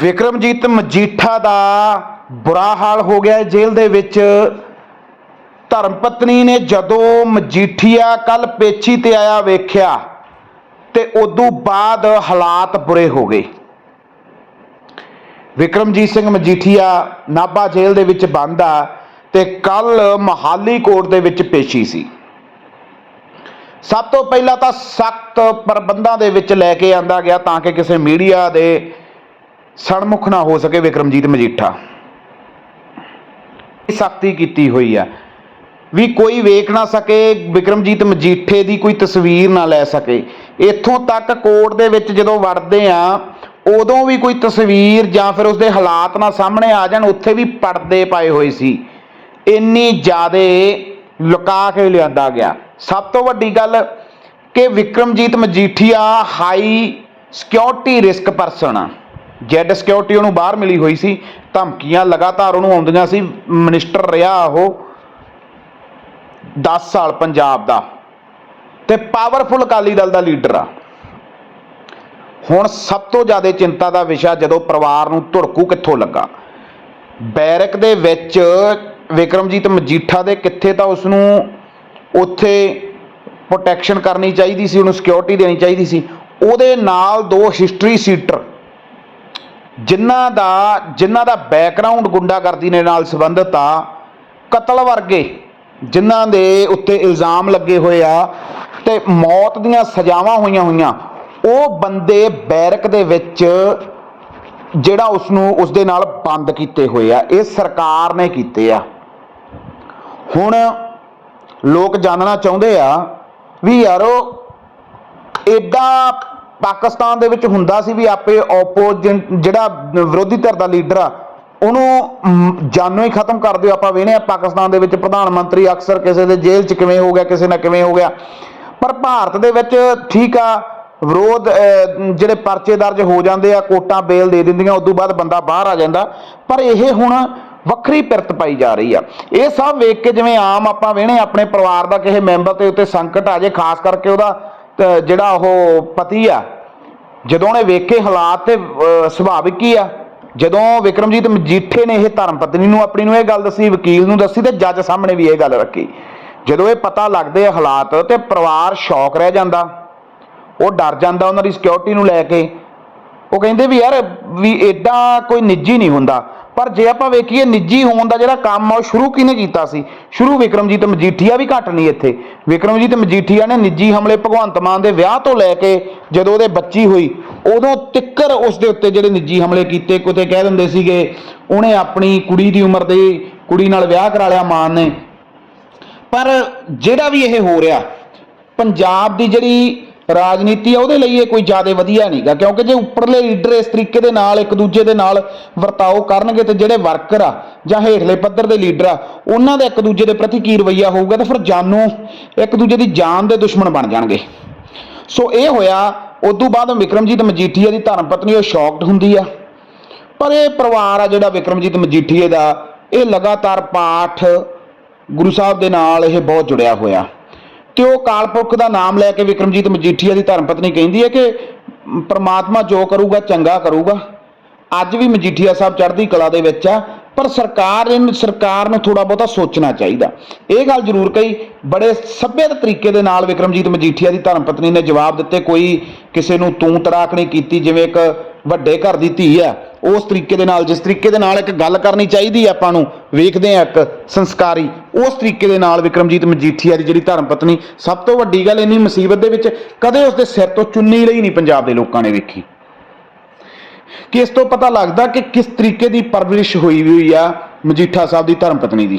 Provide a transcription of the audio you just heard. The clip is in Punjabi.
ਵਿਕਰਮਜੀਤ ਮਜੀਠਾ ਦਾ ਬੁਰਾ ਹਾਲ ਹੋ ਗਿਆ ਜੇਲ੍ਹ ਦੇ ਵਿੱਚ। ਧਰਮ ਪਤਨੀ ਨੇ ਜਦੋਂ ਮਜੀਠੀਆ ਕੱਲ ਪੇਚੀ ਤੇ ਆਇਆ ਵੇਖਿਆ, ਤੇ ਉਦੋਂ ਬਾਅਦ ਹਾਲਾਤ ਬੁਰੇ ਹੋ ਗਏ। ਵਿਕਰਮਜੀਤ ਸਿੰਘ ਮਜੀਠੀਆ ਨਾਭਾ ਜੇਲ੍ਹ ਦੇ ਵਿੱਚ ਬੰਦ ਆ ਤੇ ਕੱਲ ਮਹਾਲੀ ਕੋਰਟ ਦੇ ਵਿੱਚ ਪੇਸ਼ੀ ਸੀ। ਸਭ ਤੋਂ ਪਹਿਲਾਂ ਤਾਂ ਸਖਤ ਪ੍ਰਬੰਧਾਂ ਦੇ ਵਿੱਚ ਲੈ ਕੇ ਆਂਦਾ ਗਿਆ ਤਾਂ ਕਿ ਕਿਸੇ ਮੀਡੀਆ ਦੇ ਸਨਮੁਖ ਨਾ ਹੋ ਸਕੇ ਵਿਕਰਮਜੀਤ ਮਜੀਠਾ। ਸਖਤੀ ਕੀਤੀ ਹੋਈ ਆ। ਵੀ ਕੋਈ ਵੇਖ ਨਾ ਸਕੇ, ਵਿਕਰਮਜੀਤ ਮਜੀਠੇ ਦੀ ਕੋਈ ਤਸਵੀਰ ਨਾ ਲੈ ਸਕੇ। ਇੱਥੋਂ ਤੱਕ ਕੋਰਟ ਦੇ ਵਿੱਚ ਜਦੋਂ ਵੜਦੇ ਆ, ਉਦੋਂ ਵੀ ਕੋਈ ਤਸਵੀਰ ਜਾਂ ਫਿਰ ਉਸਦੇ ਹਾਲਾਤ ਨਾ ਸਾਹਮਣੇ ਆ ਜਾਣ, ਉੱਥੇ ਵੀ ਪਰਦੇ ਪਾਏ ਹੋਏ ਸੀ। ਇੰਨੀ ਜ਼ਿਆਦੇ ਲੁਕਾ ਕੇ ਲਿਆਂਦਾ ਗਿਆ। ਸਭ ਤੋਂ ਵੱਡੀ ਗੱਲ ਕਿ Vikramjit Majithia high security risk person ਆ। ਜੈਡ ਸਿਕਿਉਰਿਟੀ ਉਹਨੂੰ ਬਾਹਰ ਮਿਲੀ ਹੋਈ ਸੀ, ਧਮਕੀਆਂ ਲਗਾਤਾਰ ਉਹਨੂੰ ਆਉਂਦੀਆਂ ਸੀ, ਮਿਨਿਸਟਰ ਰਿਹਾ ਉਹ 10 ਸਾਲ ਪੰਜਾਬ ਦਾ। ਤੇ ਪਾਵਰਫੁਲ ਅਕਾਲੀ ਦਲ ਦਾ ਲੀਡਰ ਆ। ਹੁਣ ਸਭ ਤੋਂ ਜ਼ਿਆਦਾ ਚਿੰਤਾ ਦਾ ਵਿਸ਼ਾ ਜਦੋਂ ਪਰਿਵਾਰ ਨੂੰ ਧੁੜਕੂ ਕਿੱਥੋਂ ਲੱਗਾ? ਬੈਰਕ ਦੇ ਵਿੱਚ ਵਿਕਰਮਜੀਤ ਮਜੀਠਾ ਦੇ ਕਿੱਥੇ ਤਾਂ ਉਸ ਨੂੰ ਉੱਥੇ ਪ੍ਰੋਟੈਕਸ਼ਨ ਕਰਨੀ ਚਾਹੀਦੀ ਸੀ, ਉਹਨੂੰ ਸਿਕਿਉਰਿਟੀ ਦੇਣੀ ਚਾਹੀਦੀ ਸੀ। ਉਹਦੇ ਨਾਲ ਦੋ ਹਿਸਟਰੀ ਸੀਟਰ ਜਿਨ੍ਹਾਂ ਦਾ ਜਿਨ੍ਹਾਂ ਦਾ ਬੈਕਗ੍ਰਾਉਂਡ ਗੁੰਡਾਗਰਦੀ ਦੇ ਨਾਲ ਸੰਬੰਧਿਤ ਆ, ਕਤਲ ਵਰਗੇ ਜਿਨ੍ਹਾਂ ਦੇ ਉੱਤੇ ਇਲਜ਼ਾਮ ਲੱਗੇ ਹੋਏ ਆ ਤੇ ਮੌਤ ਦੀਆਂ ਸਜ਼ਾਵਾਂ ਹੋਈਆਂ ਹੋਈਆਂ, ਉਹ ਬੰਦੇ ਬੈਰਕ ਦੇ ਵਿੱਚ ਜਿਹੜਾ ਉਸ ਨੂੰ ਉਸ ਦੇ ਨਾਲ ਬੰਦ ਕੀਤੇ ਹੋਏ ਆ, ਇਹ ਸਰਕਾਰ ਨੇ ਕੀਤੇ ਆ। ਹੁਣ ਲੋਕ ਜਾਣਨਾ ਚਾਹੁੰਦੇ ਆ ਵੀ ਯਾਰੋ ਏਦਾਂ ਪਾਕਿਸਤਾਨ ਦੇ ਵਿੱਚ ਹੁੰਦਾ ਸੀ ਵੀ ਆਪੇ ਆਪੋਜੀਟ ਜਿਹੜਾ ਵਿਰੋਧੀ ਧਿਰ ਦਾ ਲੀਡਰ ਆ ਉਹਨੂੰ ਮ, ਜਾਨੋਂ ਹੀ ਖਤਮ ਕਰ ਦਿਓ ਆਪਾਂ ਵੇਖਦੇ ਆ ਪਾਕਿਸਤਾਨ ਦੇ ਵਿੱਚ ਪ੍ਰਧਾਨ ਮੰਤਰੀ ਅਕਸਰ ਕਿਸੇ ਦੇ ਜੇਲ੍ਹ 'ਚ ਕਿਵੇਂ ਹੋ ਗਿਆ ਕਿਸੇ ਨਾ ਕਿਵੇਂ ਹੋ ਗਿਆ। ਪਰ ਭਾਰਤ ਦੇ ਵਿੱਚ ਠੀਕ ਆ ਵਿਰੋਧ ਜਿਹੜੇ ਪਰਚੇ ਦਰਜ ਹੋ ਜਾਂਦੇ ਆ ਕੋਟਾਂ ਬੇਲ ਦੇ ਦਿੰਦੀਆਂ ਉਦੋਂ ਬਾਅਦ ਬੰਦਾ ਬਾਹਰ ਆ ਜਾਂਦਾ। ਪਰ ਇਹ ਹੁਣ ਵੱਖਰੀ ਪਿਰਤ ਪਾਈ ਜਾ ਰਹੀ ਆ। ਇਹ ਸਭ ਵੇਖ ਕੇ ਜਿਵੇਂ ਆਮ ਆਪਾਂ ਵੇਹਣੇ ਆਪਣੇ ਪਰਿਵਾਰ ਦਾ ਕਿਸੇ ਮੈਂਬਰ ਤੇ ਉੱਤੇ ਸੰਕਟ ਆ ਜੇ ਖਾਸ ਕਰਕੇ ਉਹਦਾ ਜਿਹੜਾ ਉਹ ਪਤੀ ਆ ਜਦੋਂ ਉਹਨੇ ਵੇਖੇ ਹਾਲਾਤ ਤੇ ਸੁਭਾਵਿਕ ਹੀ ਆ? ਜਦੋਂ ਵਿਕਰਮਜੀਤ ਮਜੀਠੇ ਨੇ ਇਹ ਧਰਮ ਪਤਨੀ ਨੂੰ ਆਪਣੀ ਨੂੰ ਇਹ ਗੱਲ ਦੱਸੀ, ਵਕੀਲ ਨੂੰ ਦੱਸੀ ਤੇ ਜੱਜ ਸਾਹਮਣੇ ਵੀ ਇਹ ਗੱਲ ਰੱਖੀ। ਜਦੋਂ ਇਹ ਪਤਾ ਲੱਗਦੇ ਆ ਹਾਲਾਤ ਤੇ ਪਰਿਵਾਰ ਸ਼ੌਕ ਰਹਿ ਜਾਂਦਾ, ਉਹ ਡਰ ਜਾਂਦਾ ਉਹਨਾਂ ਦੀ ਸਿਕਿਉਰਿਟੀ ਨੂੰ ਲੈ ਕੇ। ਉਹ ਕਹਿੰਦੇ ਵੀ ਯਾਰ ਵੀ ਐਡਾ ਕੋਈ ਨਿੱਜੀ ਨਹੀਂ ਹੁੰਦਾ। ਪਰ ਜੇ ਆਪਾਂ ਵੇਖੀਏ ਨਿੱਜੀ ਹੋਣ ਦਾ ਜਿਹੜਾ ਕੰਮ ਆ, ਉਹ ਸ਼ੁਰੂ ਕਿਹਨੇ ਕੀਤਾ ਸੀ? ਸ਼ੁਰੂ ਵਿਕਰਮਜੀਤ ਮਜੀਠੀਆ ਵੀ ਘੱਟ ਨਹੀਂ ਇੱਥੇ। ਵਿਕਰਮਜੀਤ ਮਜੀਠੀਆ ਨੇ ਨਿੱਜੀ ਹਮਲੇ ਭਗਵੰਤ ਮਾਨ ਦੇ ਵਿਆਹ ਤੋਂ ਲੈ ਕੇ ਜਦੋਂ ਉਹਦੇ ਬੱਚੀ ਹੋਈ, ਉਦੋਂ ਤਿੱਕਰ ਉਸ ਦੇ ਉੱਤੇ ਜਿਹੜੇ ਨਿੱਜੀ ਹਮਲੇ ਕੀਤੇ, ਕਿਤੇ ਕਹਿ ਦਿੰਦੇ ਸੀਗੇ, ਉਹਨੇ ਆਪਣੀ ਕੁੜੀ ਦੀ ਉਮਰ ਦੇ ਕੁੜੀ ਨਾਲ ਵਿਆਹ ਕਰਾ ਲਿਆ ਮਾਨ ਨੇ। ਪਰ ਜਿਹੜਾ ਵੀ ਇਹ ਹੋ ਰਿਹਾ, ਪੰਜਾਬ ਦੀ ਜਿਹੜੀ ਰਾਜਨੀਤੀ ਆ, ਉਹਦੇ ਲਈ ਇਹ ਕੋਈ ਜ਼ਿਆਦਾ ਵਧੀਆ ਨਹੀਂਗਾ, ਕਿਉਂਕਿ ਜੇ ਉੱਪਰਲੇ ਲੀਡਰ ਇਸ ਤਰੀਕੇ ਦੇ ਨਾਲ, ਇੱਕ ਦੂਜੇ ਦੇ ਨਾਲ ਵਰਤਾਓ ਕਰਨਗੇ ਤੇ ਜਿਹੜੇ ਵਰਕਰ ਆ, ਜਾਂ ਹੇਠਲੇ ਪੱਧਰ ਦੇ ਲੀਡਰ ਆ, ਉਹਨਾਂ ਦਾ ਇੱਕ ਦੂਜੇ ਦੇ ਪ੍ਰਤੀ ਕੀ ਰਵੱਈਆ ਹੋਊਗਾ, ਤਾਂ ਫਿਰ ਜਾਨੂ, ਇੱਕ ਦੂਜੇ ਦੀ ਜਾਨ ਦੇ ਦੁਸ਼ਮਣ ਬਣ ਜਾਣਗੇ। ਸੋ ਇਹ ਹੋਇਆ, ਉਦੋਂ ਬਾਅਦ ਵਿਕਰਮਜੀਤ ਮਜੀਠੀਆ ਦੀ ਧਰਮ ਪਤਨੀ, ਉਹ ਸ਼ੌਕਡ ਹੁੰਦੀ ਆ। ਪਰ ਇਹ ਪਰਿਵਾਰ ਆ ਜਿਹੜਾ ਵਿਕਰਮਜੀਤ ਮਜੀਠੀਏ ਦਾ, ਇਹ ਲਗਾਤਾਰ ਪਾਠ ਗੁਰੂ ਸਾਹਿਬ ਦੇ ਨਾਲ ਇਹ ਬਹੁਤ ਜੁੜਿਆ ਹੋਇਆ। ਤੇ ਉਹ ਕਾਲ ਪੁਰਖ ਦਾ ਨਾਮ ਲੈ ਕੇ ਵਿਕਰਮਜੀਤ ਮਜੀਠੀਆ ਦੀ ਧਰਮ ਪਤਨੀ ਕਹਿੰਦੀ ਹੈ ਕਿ ਪ੍ਰਮਾਤਮਾ ਜੋ ਕਰੂਗਾ, ਚੰਗਾ ਕਰੂਗਾ। ਅੱਜ ਵੀ ਮਜੀਠੀਆ ਸਾਹਿਬ ਚੜ੍ਹਦੀ ਕਲਾ ਦੇ ਵਿੱਚ ਆ। ਪਰ ਸਰਕਾਰ ਇਹਨੂੰ ਸਰਕਾਰ ਨੂੰ ਥੋੜਾ ਬਹੁਤਾ ਸੋਚਣਾ ਚਾਹੀਦਾ। ਇਹ ਗੱਲ ਜ਼ਰੂਰ ਕਹੀ, ਬੜੇ ਸੱਭਿਅਤ ਤਰੀਕੇ ਦੇ ਨਾਲ ਵਿਕਰਮਜੀਤ ਮਜੀਠੀਆ ਦੀ ਧਰਮ ਪਤਨੀ ਨੇ ਜਵਾਬ ਦਿੱਤੇ, ਕੋਈ ਕਿਸੇ ਨੂੰ ਤੂੰ ਤਰਾਕ ਨਹੀਂ ਕੀਤੀ, ਜਿਵੇਂ ਇੱਕ ਵੱਡੇ ਘਰ ਦੀ ਧੀ ਆ ਉਸ ਤਰੀਕੇ ਦੇ ਨਾਲ, ਜਿਸ ਤਰੀਕੇ ਦੇ ਨਾਲ ਇੱਕ ਗੱਲ ਕਰਨੀ ਚਾਹੀਦੀ ਆ ਆਪਾਂ ਨੂੰ, ਵੇਖਦੇ ਆ ਇੱਕ ਸੰਸਕਾਰੀ, ਉਸ ਤਰੀਕੇ ਦੇ ਨਾਲ ਵਿਕਰਮਜੀਤ ਮਜੀਠੀਆ ਦੀ ਜਿਹੜੀ ਧਰਮ ਪਤਨੀ, ਸਭ ਤੋਂ ਵੱਡੀ ਗੱਲ ਇੰਨੀ ਮੁਸੀਬਤ ਦੇ ਵਿੱਚ ਕਦੇ ਉਸ ਦੇ ਸਿਰ ਤੋਂ ਚੁੰਨੀ ਲਈ ਨਹੀਂ ਪੰਜਾਬ ਦੇ ਲੋਕਾਂ ਨੇ ਵੇਖੀ। ਕਿ ਇਸ ਤੋਂ ਪਤਾ ਲੱਗਦਾ ਕਿ ਕਿਸ ਤਰੀਕੇ ਦੀ ਪਰਵਰਿਸ਼ ਹੋਈ ਹੋਈ ਆ ਮਜੀਠਾ ਸਾਹਿਬ ਦੀ ਧਰਮ ਪਤਨੀ ਦੀ।